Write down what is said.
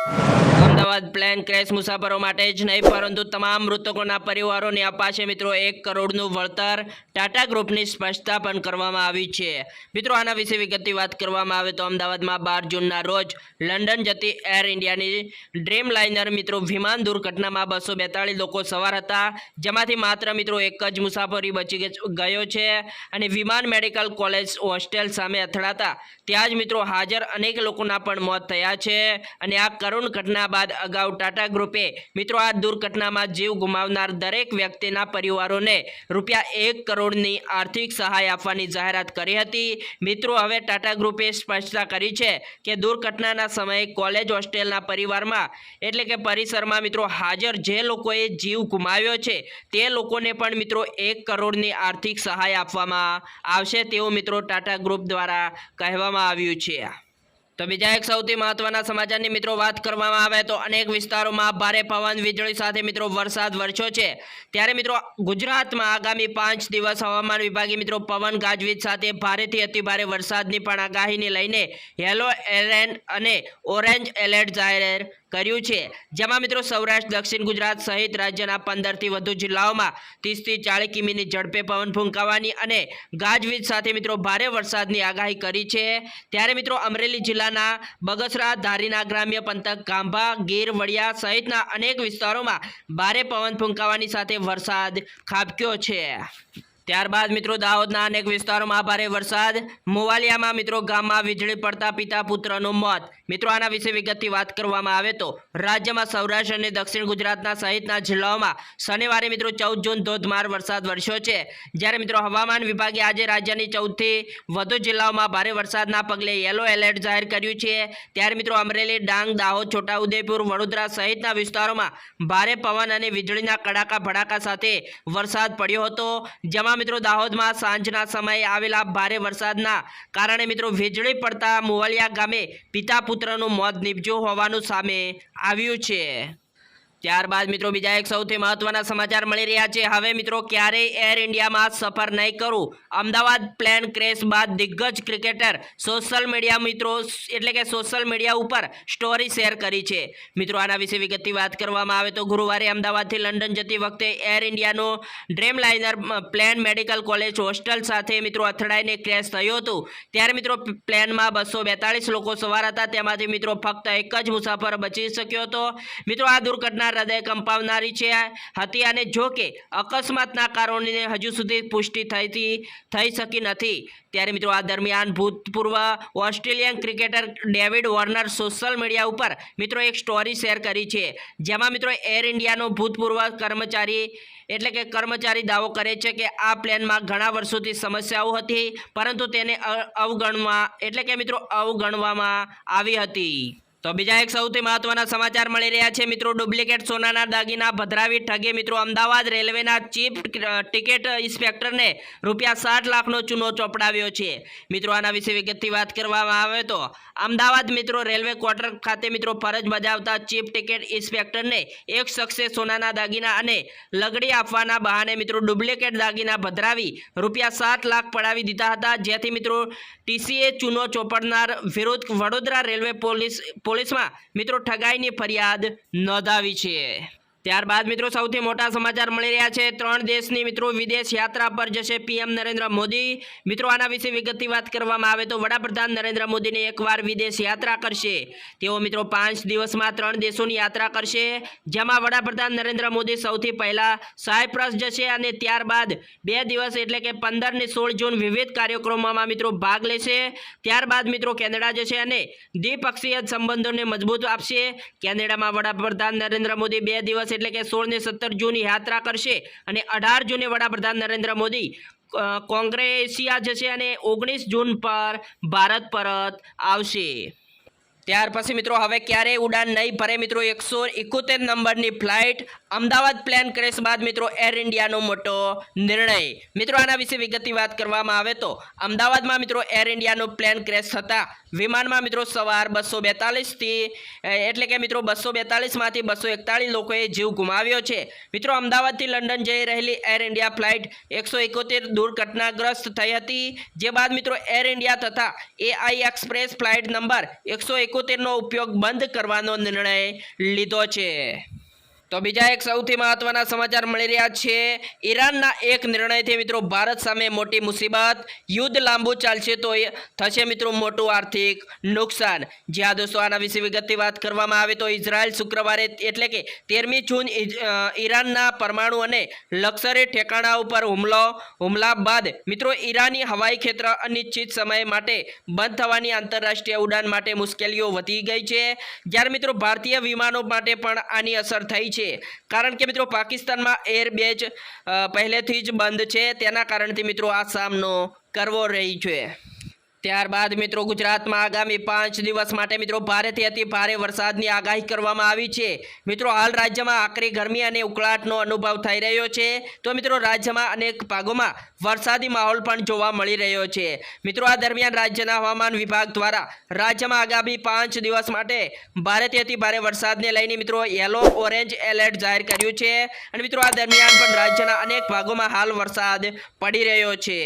Ahmedabad plane crash મુસાફરો માટે જ નહીં, પરંતુ તમામ મૃતકોના પરિવારોને અપાશે મિત્રો એક કરોડનું વળતર. ટાટા ગ્રુપની સ્પષ્ટતા પણ કરવામાં આવી છે. મિત્રો, આના વિશે વિગતની વાત કરવામાં આવે તો અમદાવાદમાં બાર જૂનના રોજ લંડન જતી એર ઇન્ડિયાની ડ્રીમ લાઇનર મિત્રો વિમાન દુર્ઘટનામાં બસો બેતાળીસ લોકો સવાર હતા, જેમાંથી માત્ર મિત્રો એક જ મુસાફરી બચી ગયો છે અને વિમાન મેડિકલ કોલેજ હોસ્ટેલ સામે અથડાતા. ત્યાં જ મિત્રો હાજર અનેક લોકોના પણ મોત થયા છે અને આ કરુણ ઘટના બાદ અગાઉ ટાટા ગ્રુપે, મિત્રો, આ દુર્ઘટનામાં જીવ ગુમાવનાર દરેક વ્યક્તિના પરિવારોને રૂપિયા એક કરોડની આર્થિક સહાય આપવાની જાહેરાત કરી હતી. મિત્રો, હવે ટાટા ગ્રુપે સ્પષ્ટતા કરી છે કે દુર્ઘટનાના સમયે કોલેજ, હોસ્ટેલના પરિવારમાં, એટલે કે પરિસરમાં, મિત્રો, હાજર જે લોકોએ જીવ ગુમાવ્યો છે, તે લોકોને પણ, મિત્રો, એક કરોડની આર્થિક સહાય આપવામાં આવશે તેવું, મિત્રો, ટાટા ગ્રુપ દ્વારા કહેવામાં આવ્યું છે. તો બીજા એક સૌથી મહત્વના સમાચારની મિત્રો વાત કરવામાં આવે તો અનેક વિસ્તારોમાં ભારે પવન, વીજળી સાથે મિત્રો વરસાદ વરસ્યો છે. ત્યારે મિત્રો ગુજરાતમાં આગામી પાંચ દિવસ હવામાન વિભાગે મિત્રો પવન, ગાજવીજ સાથે ભારેથી અતિભારે વરસાદની પણ આગાહીને લઈને યલો એલર્ટ અને ઓરેન્જ એલર્ટ જાહેર કર્યું છે. જેમાં મિત્રો સૌરાષ્ટ્ર, દક્ષિણ ગુજરાત સહિત રાજ્યના પંદરથી વધુ જિલ્લાઓમાં ત્રીસથી ચાળીસ કિમીની ઝડપે પવન ફૂંકાવાની અને ગાજવીજ સાથે મિત્રો ભારે વરસાદની આગાહી કરી છે. ત્યારે મિત્રો અમરેલી જિલ્લાના બગસરા, ધારીના ગ્રામ્ય પંથક ગાંભા, ગીર, વડિયા સહિતના અનેક વિસ્તારોમાં ભારે પવન ફૂંકાવાની સાથે વરસાદ ખાબક્યો છે. ત્યારબાદ મિત્રો દાહોદના અનેક વિસ્તારોમાં ભારે વરસાદ. મોવાલિયામાં મિત્રો ગામમાં વીજળી પડતા પિતા પુત્રનું મોત. મિત્રો આના વિશે વિગતથી વાત કરવામાં આવે તો રાજ્યમાં સૌરાષ્ટ્ર અને દક્ષિણ ગુજરાતના સહિતના જિલ્લાઓમાં શનિવારે મિત્રો ચૌદ જૂન ધોધમાર વરસાદ વરસ્યો છે. જ્યારે મિત્રો હવામાન વિભાગે આજે રાજ્યની ચૌદથી વધુ જિલ્લાઓમાં ભારે વરસાદના પગલે યલો એલર્ટ જાહેર કર્યું છે. ત્યારે મિત્રો અમરેલી, ડાંગ, દાહોદ, છોટાઉદેપુર, વડોદરા સહિતના વિસ્તારોમાં ભારે પવન અને વીજળીના કડાકા ભડાકા સાથે વરસાદ પડ્યો હતો. જેમાં મિત્રો, દાહોદમાં સાંજના સમયે આવેલા ભારે વરસાદના કારણે મિત્રો વીજળી પડતા મોવલિયા ગામે પિતા પુત્રનું મોત નીપજ્યું હોવાનું સામે આવ્યું છે. ત્યારબાદ મિત્રો બીજા એક સૌથી મહત્વના સમાચાર મળી રહ્યા છે. હવે મિત્રો ક્યારેય એર ઇન્ડિયામાં સફર નહીં કરું? અમદાવાદ પ્લેન ક્રેશ બાદ દિગ્ગજ ક્રિકેટર સોશિયલ મીડિયા મિત્રો એટલે કે સોશિયલ મીડિયા ઉપર સ્ટોરી શેર કરી છે. મિત્રો આના વિશે વિગતની વાત કરવામાં આવે તો ગુરુવારે અમદાવાદથી લંડન જતી વખતે air ઇન્ડિયાનો dreamliner plane medical college hostel સાથે મિત્રો અથડાઈને ક્રેશ થયું હતું. ત્યારે મિત્રો પ્લેનમાં બસો લોકો સવાર હતા. તેમાંથી મિત્રો ફક્ત એક જ મુસાફર બચી શક્યો હતો. મિત્રો આ દુર્ઘટના હૃદય કંપાવનારી છે હતી અને જો કે અકસ્માતના કારણોને હજુ સુધી પુષ્ટિ થઈ થઈ શકી નથી. ત્યારે મિત્રો આ દરમિયાન ભૂતપૂર્વ Australian cricketer David Warner social media ઉપર મિત્રો એક સ્ટોરી શેર કરી છે. જેમાં મિત્રો એર ઇન્ડિયાનો ભૂતપૂર્વ કર્મચારી એટલે કે કર્મચારી દાવો કરે છે કે આ પ્લેનમાં ઘણા વર્ષોથી સમસ્યાઓ હતી, પરંતુ તેને અવગણવા એટલે કે મિત્રો અવગણવામાં આવી હતી. તો બીજા એક સૌથી મહત્વના સમાચાર મળી રહ્યા છે. મિત્રો, ડુપ્લિકેટ સોનાના દાગીના ભદ્રાવી ઠગે. મિત્રો, અમદાવાદ રેલવેના ચીફ ટિકિટ ઇન્સ્પેક્ટરને રૂપિયા સાઠ લાખનો ચૂનો ચોપડાવ્યો છે. મિત્રો, આના વિશે વિગતથી વાત કરવામાં આવે તો, અમદાવાદ મિત્રો, રેલવે ક્વાર્ટર ખાતે મિત્રો, ફરજ બજાવતા ચીફ ટિકિટ ઇન્સ્પેક્ટરને એક શખ્સે સોનાના દાગીના અને લગડી આપવાના બહાને મિત્રો, ડુપ્લિકેટ દાગીના ભદ્રાવી રૂપિયા સાત લાખ પડાવી દીધા હતા. જેથી મિત્રો ટીસીએ ચૂનો ચોપડનાર વિરુદ્ધ વડોદરા રેલવે પોલીસ પોલીસમાં મિત્રો ઠગાઈની ફરિયાદ નોંધાવી છે. ત્યારબાદ મિત્રો સૌથી મોટા સમાચાર મળી રહ્યા છે. ત્રણ દેશની મિત્રો વિદેશ યાત્રા પર જશે પીએમ નરેન્દ્ર મોદી. મિત્રો, આના વિશે વિગતથી વાત કરવામાં આવે તો વડાપ્રધાન નરેન્દ્ર મોદીની એકવાર વિદેશ યાત્રા કરશે. તેઓ મિત્રો પાંચ દિવસમાં ત્રણ દેશોની યાત્રા કરશે, જેમાં વડાપ્રધાન નરેન્દ્ર મોદી સૌથી પહેલાં સાયપ્રસ જશે અને ત્યારબાદ બે દિવસ એટલે કે પંદર ને સોળ જૂન વિવિધ કાર્યક્રમોમાં મિત્રો ભાગ લેશે. ત્યારબાદ મિત્રો કેનેડા જશે અને દ્વિપક્ષીય સંબંધોને મજબૂત આપશે. કેનેડામાં વડાપ્રધાન નરેન્દ્ર મોદી બે દિવસ એટલે કે સોળ ને સત્તર જૂન યાત્રા કરશે અને અઢાર જૂને વડાપ્રધાન નરેન્દ્ર મોદી કોંગ્રેસિયા જશે અને ઓગણીસ જૂન પર ભારત પરત આવશે. ત્યાર પછી મિત્રો હવે ક્યારેય ઉડાન નહીં ભરે મિત્રો એકસો એકોતેર નંબરની ફ્લાઇટ અમદાવાદ પ્લેન ક્રેશ બાદ મિત્રો એર ઇન્ડિયાનો મોટો નિર્ણય. મિત્રો આના વિશે વિગતની વાત કરવામાં આવે તો અમદાવાદમાં મિત્રો એર ઇન્ડિયાનો પ્લેન ક્રેશ થતાં વિમાનમાં મિત્રો સવાર બસો બેતાલીસથી એટલે કે મિત્રો બસો બેતાલીસમાંથી બસો એકતાળીસ લોકોએ જીવ ગુમાવ્યો છે. મિત્રો અમદાવાદથી લંડન જઈ રહેલી એર ઇન્ડિયા ફ્લાઇટ એકસો એકોતેર દુર્ઘટનાગ્રસ્ત થઈ હતી. જે બાદ મિત્રો એર ઇન્ડિયા તથા એઆઈ એક્સપ્રેસ ફ્લાઇટ નંબર એકસો એકોતેરનો ઉપયોગ બંધ કરવાનો નિર્ણય લીધો છે. તો બીજા એક સૌથી મહત્વના સમાચાર મળી રહ્યા છે. ઈરાનના એક નિર્ણયથી મિત્રો ભારત સામે મોટી મુસીબત, યુદ્ધ લાંબુ ચાલશે તો થશે મિત્રો મોટું આર્થિક નુકસાન. જ્યાં દોસ્તો આના વિશે વિગતથી વાત કરવામાં આવે તો ઇઝરાયલ શુક્રવારે એટલે કે તેરમી જૂન ઈરાનના પરમાણુ અને લક્ઝરી ઠેકાણા ઉપર હુમલો, હુમલા બાદ મિત્રો ઈરાની હવાઈ ક્ષેત્ર અનિશ્ચિત સમય માટે બંધ થવાની આંતરરાષ્ટ્રીય ઉડાન માટે મુશ્કેલીઓ વધી ગઈ છે. જ્યારે મિત્રો ભારતીય વિમાનો માટે પણ આની અસર થઈ છે. કારણ કે મિત્રો પાકિસ્તાનમાં એરબેઝ પહેલેથી જ બંધ છે. તેના કારણથી મિત્રો આ સામનો કરવો રહી છે. ત્યારબાદ મિત્રો ગુજરાતમાં આગામી પાંચ દિવસ માટે મિત્રો ભારેથી અતિ ભારે વરસાદની આગાહી કરવામાં આવી છે. મિત્રો હાલ રાજ્યમાં આકરી ગરમી અને ઉકળાટનો અનુભવ થઈ રહ્યો છે. તો મિત્રો રાજ્યમાં અનેક ભાગોમાં વરસાદી માહોલ પણ જોવા મળી રહ્યો છે. મિત્રો આ દરમિયાન રાજ્યના હવામાન વિભાગ દ્વારા રાજ્યમાં આગામી પાંચ દિવસ માટે ભારેથી અતિ ભારે વરસાદને લઈને મિત્રો યલો ઓરેન્જ એલર્ટ જાહેર કર્યું છે. અને મિત્રો આ દરમિયાન પણ રાજ્યના અનેક ભાગોમાં હાલ વરસાદ પડી રહ્યો છે.